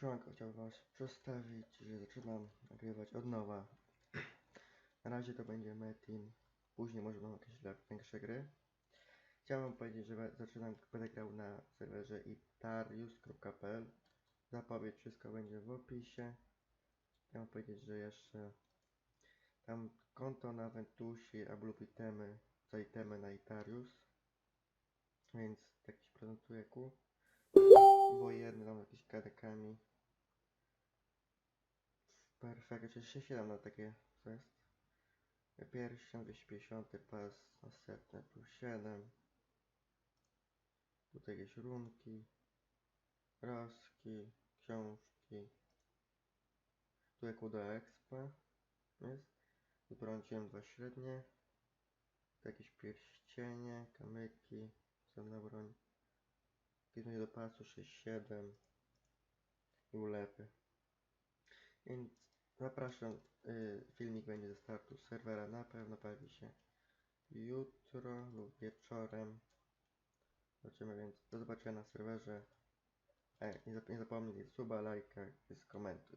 Siemanko, chciałbym was przedstawić, że zaczynam nagrywać od nowa. Na razie to będzie Metin, później może będą jakieś większe gry. Chciałem powiedzieć, że zaczynam, będę grał na serwerze itarius.pl. Zapowiedź, wszystko będzie w opisie. Chciałem powiedzieć, że jeszcze tam konto na Ventusi, a lub itemy, za itemy na Itarius. Więc tak się prezentuje ku. Tam jakieś kadekami. Perfekt, czy się 7 na takie jest? Pierścień 250 pas następne plus 7. Tutaj jakieś runki, raski, książki. Tu jak uda expa jest. Wybrałem dwa średnie. Tu jakieś pierścienie, kamyki, cenna broń. Kierunek do pasu 6-7 i ulepy. Więc zapraszam, y, filmik będzie ze startu serwera, na pewno pojawi się jutro lub wieczorem. Zobaczymy więc, do zobaczenia na serwerze. E, nie, zap nie zapomnij suba, lajka i. Dzięki, cześć.